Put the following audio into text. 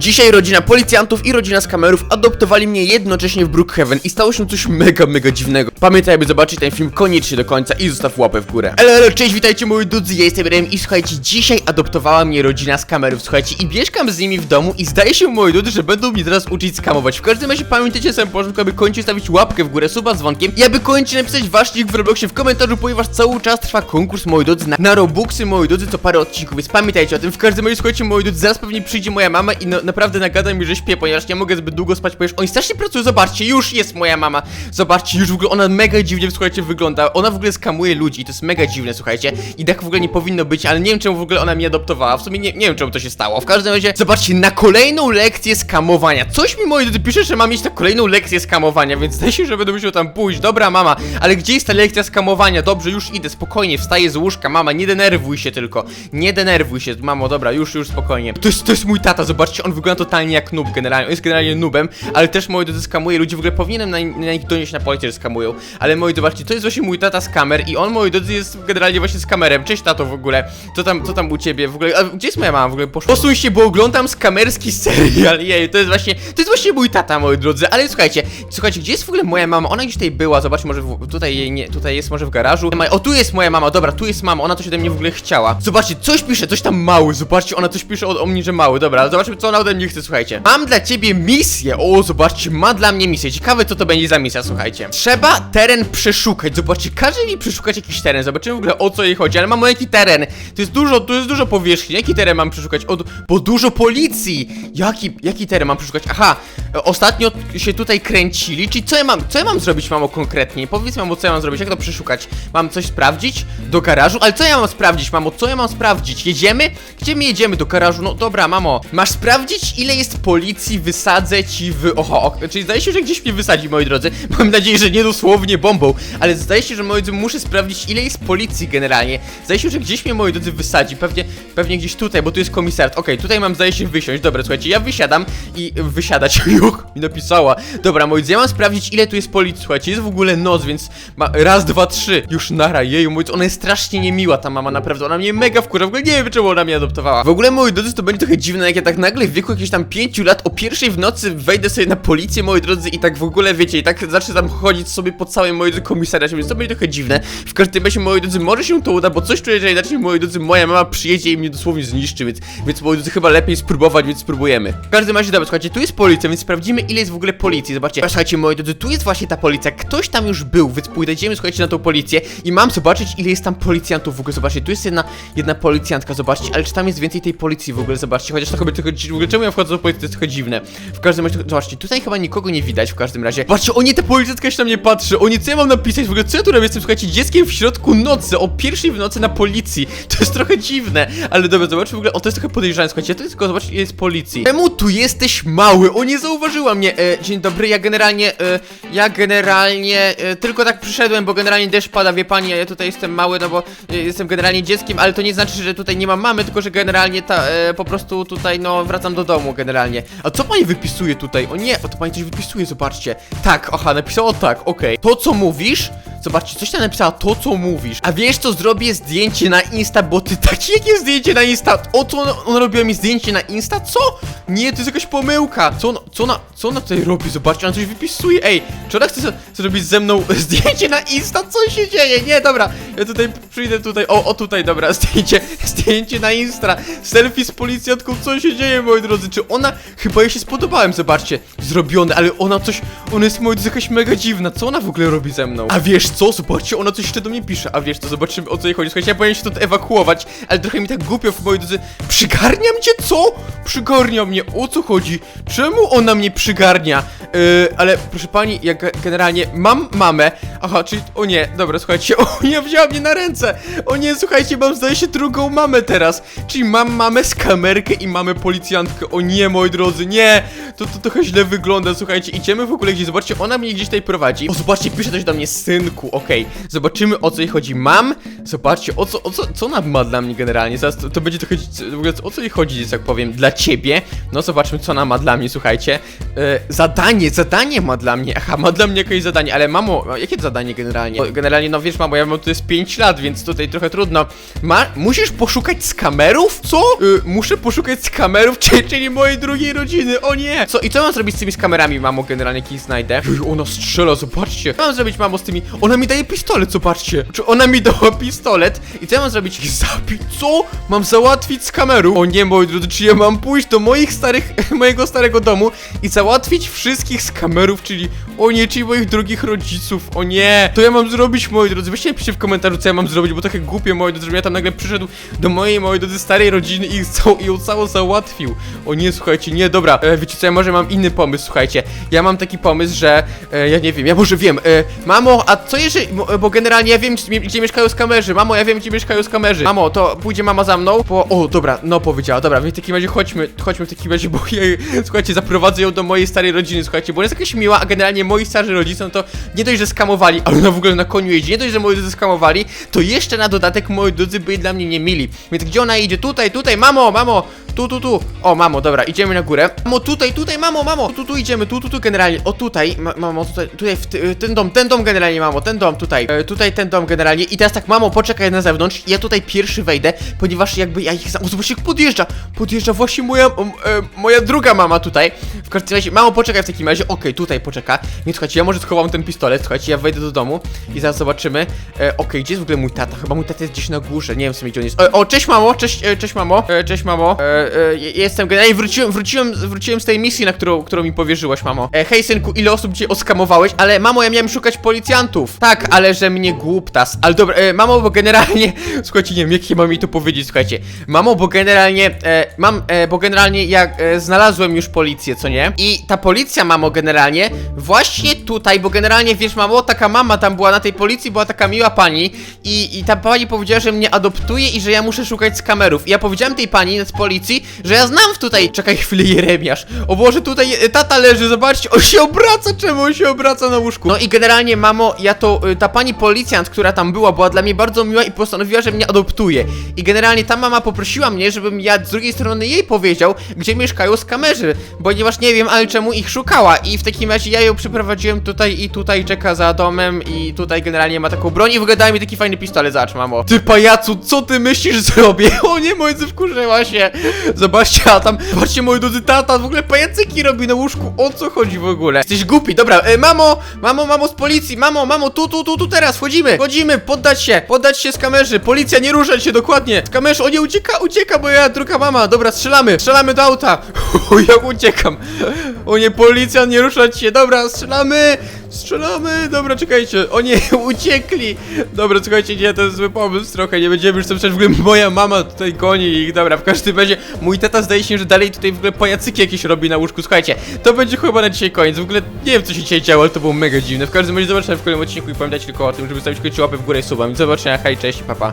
Dzisiaj rodzina policjantów i rodzina z kamerów adoptowali mnie jednocześnie w Brookhaven i stało się coś mega, mega dziwnego. Pamiętaj, aby zobaczyć ten film koniecznie do końca i zostaw łapę w górę. Elo, cześć, witajcie moi dudzy, ja jestem Rem i słuchajcie, dzisiaj adoptowała mnie rodzina z kamerów, słuchajcie, i mieszkam z nimi w domu i zdaje się, moi dudzy, że będą mi teraz uczyć skamować. W każdym razie pamiętajcie samym początku, aby koniecznie stawić łapkę w górę, suba z dzwonkiem i aby koniecznie napisać wasz nick w Robloxie w komentarzu, ponieważ cały czas trwa konkurs, moi drodzy, na, na Robuxy, moi drodzy, co parę odcinków, więc pamiętajcie o tym. W każdym razie, słuchajcie, moi drodzy, zaraz pewnie przyjdzie moja mama i no, naprawdę nagada mi, że śpię, ponieważ nie mogę zbyt długo spać, ponieważ oni strasznie pracują, zobaczcie, już jest moja mama, zobaczcie, już w ogóle ona mega dziwnie, słuchajcie, wygląda, ona w ogóle skamuje ludzi to jest mega dziwne, słuchajcie, i tak w ogóle nie powinno być, ale nie wiem, czemu w ogóle ona mnie adoptowała, w sumie nie, nie wiem, czemu to się stało, w każdym razie, zobaczcie, na kolejną lekcję skamowania, coś mi, moi drodzy, pisze, że mam mieć na kolejną lekcję skamowania, więc zdaje się, że będę musiał tam pójść, dobra, mama, ale gdzie jest ta lekcja skamowania, dobrze, już idę, spokojnie, wstaję z łóżka, mama, nie denerwuj się tylko, nie denerwuj się, mamo, dobra, już, już, spokojnie, to jest, to jest mój tata, zobaczcie, on wygląda totalnie jak noob generalnie, on jest generalnie noobem, ale też moi drodzy skamuje ludzi, w ogóle powinienem na, na nich donieść na policję, że skamują, ale moi zobaczcie, to jest właśnie mój tata z kamer i on, moi drodzy, jest generalnie właśnie z kamerem, cześć tato w ogóle, co tam, co tam u ciebie, w ogóle, a gdzie jest moja mama w ogóle, poszła? Posuń się, bo oglądam skamerski serial, jej, to jest właśnie, to jest właśnie mój tata, moi drodzy, ale słuchajcie, słuchajcie, gdzie jest w ogóle moja mama, ona gdzieś tutaj była, zobaczcie, może w, tutaj jej nie, tutaj jest może w garażu, o, tu jest moja mama, dobra, tu jest mama, ona coś ode mnie w ogóle chciała, zobaczcie, coś pisze, coś tam mały, zobaczcie, ona coś pisze o, o mnie, że mały, dobra, zobaczmy, co ona ode mnie chce, słuchajcie, mam dla ciebie misję, o, zobaczcie, ma dla mnie misję, ciekawe, co to będzie za misja, słuchajcie, trzeba teren przeszukać, zobaczcie, każe mi przeszukać jakiś teren, zobaczymy w ogóle o co jej chodzi, ale mamo, jaki teren, to jest dużo, tu jest dużo powierzchni, jaki teren mam przeszukać, o, bo dużo policji, jaki, jaki teren mam przeszukać, aha, ostatnio się tutaj kręcili, czyli co ja mam, co ja mam zrobić, mamo, konkretnie, powiedz mamo, co ja mam zrobić, jak to przeszukać, mam coś sprawdzić, do garażu, ale co ja mam sprawdzić, mamo, co ja mam sprawdzić, jedziemy, gdzie my jedziemy, do garażu, no dobra, mamo, masz sprawdzić, ile jest policji, wysadzę ci w, oho, czyli zdaje się, że gdzieś mnie wysadzi, moi drodzy, mam nadzieję, że nie dosłownie bombą, ale zdaje się, że, moi drodzy, muszę sprawdzić, ile jest policji generalnie, zdaje się, że gdzieś mnie, moi drodzy, wysadzi, pewnie, pewnie gdzieś tutaj, bo tu jest komisariat, okej, tutaj mam, zdaje się, wysiąść, dobra, słuchajcie, ja wysiadam i wysiadać, juch, mi napisała, dobra, moi drodzy, ja mam sprawdzić, ile tu jest policji, słuchajcie, jest w ogóle noc, więc ma, raz, dwa, trzy, już nara, jeju, drodzy, ona jest strasznie niemiła, ta mama, naprawdę, ona mnie mega wkurza, w ogóle nie wiem, czemu ona mnie adoptowała, w ogóle, moi drodzy, to będzie trochę dziwne, jak ja tak nagle w wieku jakichś tam pięciu lat, o pierwszej w nocy wejdę sobie na policję, moi drodzy, i tak w ogóle, wiecie, i tak zacznę tam chodzić sobie po moi drodzy, komisariacie, więc to będzie trochę dziwne, w każdym razie, moi drodzy, może się to uda, bo coś czuję, że inaczej, moi drodzy, moja mama przyjedzie i mnie dosłownie zniszczy, więc, więc moi drodzy, chyba lepiej spróbować, więc spróbujemy. W każdym razie, dobra, słuchajcie, tu jest policja, więc sprawdzimy, ile jest w ogóle policji, zobaczcie, słuchajcie, moi drodzy, tu jest właśnie ta policja, ktoś tam już był, więc pójdziemy, słuchajcie, na tą policję i mam zobaczyć, ile jest tam policjantów w ogóle, zobaczcie, tu jest jedna, jedna policjantka, zobaczcie, ale czy tam jest więcej tej policji w ogóle, zobaczcie, chociaż to chyba tylko, w ogóle czemu ja wchodzę do policji, to jest trochę dziwne. W każdym razie, zobaczcie, tutaj chyba nikogo nie widać w każdym razie. Patrzcie, o nie, ta policjantka się na mnie patrzy, o nie, co ja mam napisać, w ogóle, co ja tu robię, jestem, słuchajcie, dzieckiem w środku nocy, o pierwszej w nocy na policji, to jest trochę dziwne, ale dobra, zobaczcie w ogóle, o, to jest trochę podejrzane, słuchajcie, to jest tylko, zobaczcie, jest policji. Czemu tu jesteś mały? O, nie zauważyła mnie, e, dzień dobry, ja generalnie, e, ja generalnie, e, tylko tak przyszedłem, bo generalnie deszcz pada, wie pani, a ja tutaj jestem mały, no bo e, jestem generalnie dzieckiem, ale to nie znaczy, że tutaj nie mam mamy, tylko że generalnie ta, e, po prostu tutaj, no, wracam do domu generalnie. A co pani wypisuje tutaj? O nie, o to pani coś wypisuje, zobaczcie. Tak, aha, napisało tak, okej. To, co mówisz, Zobaczcie, coś tam napisała, to co mówisz. A wiesz co, zrobię zdjęcie na Insta, bo ty takie jakie zdjęcie na Insta? O co ona, ona robiła mi zdjęcie na Insta? Co? Nie, to jest jakaś pomyłka. Co ona, co ona, co ona tutaj robi? Zobaczcie, ona coś wypisuje. Ej, czy ona chce zrobić ze mną zdjęcie na Insta? Co się dzieje? Nie, dobra, ja tutaj przyjdę tutaj, o, o tutaj, dobra, zdjęcie, zdjęcie na Insta. Selfie z policjantką, co się dzieje, moi drodzy? Czy ona, chyba jej się spodobałem, zobaczcie, zrobione, ale ona coś, ona jest, moi drodzy, jakaś mega dziwna. Co ona w ogóle robi ze mną? A wiesz co? Zobaczcie, ona coś jeszcze do mnie pisze. A wiesz co, zobaczymy o co jej chodzi. Słuchajcie, ja powinien się stąd ewakuować, ale trochę mi tak głupio w mojej drodzy. Przygarniam cię, co? Przygarnia mnie, o co chodzi? Czemu ona mnie przygarnia? Yy, ale proszę pani, ja ge- generalnie mam mamę. Aha, czyli, o nie, dobra, słuchajcie, o nie, wzięła mnie na ręce. O nie, słuchajcie, mam zdaje się drugą mamę teraz. Czyli mam mamę z kamerkę i mamy policjantkę. O nie, moi drodzy, nie. To, to trochę źle wygląda, słuchajcie. Idziemy w ogóle gdzieś, zobaczcie, ona mnie gdzieś tutaj prowadzi. O, zobaczcie, pisze coś do mnie, synku. Budynku, okej. Zobaczymy o co jej chodzi. Mam, zobaczcie, o co, o co, co ona ma dla mnie generalnie. Zaraz to, to będzie trochę, w ogóle o co jej chodzi, że tak powiem, dla ciebie. No zobaczmy, co ona ma dla mnie, słuchajcie. E, zadanie, zadanie ma dla mnie. Aha, ma dla mnie jakieś zadanie, ale mamo, jakie zadanie generalnie? Generalnie, no wiesz, mamo, ja mam tu jest 5 lat, więc tutaj trochę trudno. Ma, musisz poszukać skamerów? Co? Y, muszę poszukać skamerów, czyli, czyli mojej drugiej rodziny, o nie! Co, i co mam zrobić z tymi skamerami, mamo, generalnie, jakich znajdę? Uj, ona strzela, zobaczcie. Co mam zrobić, mamo, z tymi? Ona mi daje pistolet, zobaczcie. Czy ona mi dała pistolet? I co ja mam zrobić? Ich zabić? Co? Mam załatwić z kamerą? O nie, moi drodzy, czy ja mam pójść do moich starych, mojego starego domu i załatwić wszystkich z kamerów, czyli, o nie, czyli moich drugich rodziców, o nie. To ja mam zrobić, moi drodzy, weźcie napiszcie w komentarzu, co ja mam zrobić, bo trochę głupie, moi drodzy, żebym ja tam nagle przyszedł do mojej, moi drodzy, starej rodziny i i ją całą załatwił. O nie, słuchajcie, nie, dobra, e, wiecie co, ja może mam inny pomysł, słuchajcie. Ja mam taki pomysł, że, e, ja nie wiem, ja może wiem, e, mamo, a co jeżeli, bo, bo generalnie ja wiem, gdzie, mieszkają skamerzy, mamo, ja wiem, gdzie mieszkają skamerzy. Mamo, to pójdzie mama za mną, bo, o, dobra, no powiedziała, dobra, więc w takim razie chodźmy, chodźmy w takim razie, bo ja, słuchajcie, zaprowadzę ją do mojej starej rodziny, słuchajcie, bo ona jest jakaś miła, a generalnie moi starzy rodzice, no to nie dość, że skamowali, ale ona w ogóle na koniu jeździ, nie dość, że moi drodzy skamowali, to jeszcze na dodatek moi drodzy byli dla mnie niemili. Więc gdzie ona idzie? Tutaj, tutaj, mamo, mamo, tu, tu, tu. O, mamo, dobra, idziemy na górę. Mamo, tutaj, tutaj, mamo, mamo. Tu, tu, idziemy, tu, tu, tu generalnie. O, tutaj, ma, mamo, tutaj, tutaj, w ten dom, ten dom generalnie, mamo, ten dom, tutaj. E, tutaj ten dom generalnie. I teraz tak, mamo, poczekaj na zewnątrz. Ja tutaj pierwszy wejdę, ponieważ jakby ja ich znam. O, podjeżdża. Podjeżdża właśnie moja, o, e, moja druga mama tutaj. W każdym razie, mamo, poczekaj w takim razie. Okej, tutaj poczeka. Więc słuchajcie, ja może schowam ten pistolet. Słuchajcie, ja wejdę do domu i zaraz zobaczymy. E, Okej, gdzie jest w ogóle mój tata? Chyba mój tata jest gdzieś na górze. Nie wiem w sumie gdzie on jest. E, o, cześć mamo, cześć, e, cześć mamo. E, cześć mamo. E, e, je- jestem generalnie wróciłem, wróciłem, wróciłem z tej misji, na którą, którą mi powierzyłaś, mamo. E, hej synku, ile osób cię oskamowałeś? Ale mamo, ja miałem szukać policjantów. Tak, ale że mnie głuptas. Ale dobra, e, mamo, bo generalnie. Słuchajcie, nie wiem, jak mam mi to powiedzieć, słuchajcie. Mamo, bo generalnie. E, mam, e, bo generalnie ja e, znalazłem już policję, co nie? I ta policja, mamo, generalnie, właśnie tutaj, bo generalnie wiesz, mamo, taka mama tam była na tej policji, była taka miła pani i, i ta pani powiedziała, że mnie adoptuje i że ja muszę szukać z kamerów. I ja powiedziałem tej pani z policji, że ja znam tutaj. Czekaj chwilę, Jeremiasz. O Boże, tutaj e, tata leży, zobaczcie, on się obraca, czemu on się obraca na łóżku? No i generalnie, mamo, ja to, y, ta pani policjant, która tam była, była dla mnie bardzo miła i postanowiła, że mnie adoptuje. I generalnie ta mama poprosiła mnie, żebym ja z drugiej strony jej powiedział, gdzie mieszkają skamerzy, ponieważ nie wiem, ale czemu ich szukała. I w takim razie ja ją przyprowadziłem tutaj i tutaj czeka za domem i tutaj generalnie ma taką broń i wygląda mi taki fajny pistolet, zobacz, mamo. Ty pajacu, co ty myślisz zrobię? O nie, drodzy, wkurzyła się. Zobaczcie, a tam, patrzcie, moi drodzy, tata w ogóle pajacyki robi na łóżku. O co chodzi w ogóle? Jesteś głupi, dobra, e, mamo, mamo, mamo z policji, mamo, mamo, tu, tu, tu, tu teraz, wchodzimy, wchodzimy, poddać się, poddać się z kamerzy, policja, nie ruszać się, dokładnie. Z kamerzy, o nie, ucieka, ucieka, moja druga mama, dobra, strzelamy, strzelamy do auta. Jak uciekam. O nie, policja, nie ruszać się, dobra, strzelamy. Strzelamy! Dobra, czekajcie. O nie, uciekli! Dobra, słuchajcie, nie, to jest zły pomysł trochę. Nie będziemy już tam przecież w ogóle moja mama tutaj goni ich. Dobra, w każdym razie mój tata zdaje się, że dalej tutaj w ogóle pajacyki jakieś robi na łóżku. Słuchajcie, to będzie chyba na dzisiaj koniec. W ogóle nie wiem, co się dzisiaj działo, ale to było mega dziwne. W każdym razie zobaczymy w kolejnym odcinku i pamiętajcie tylko o tym, żeby stawić końcu łapę w górę i suba. Do zobaczenia, hej, cześć, papa.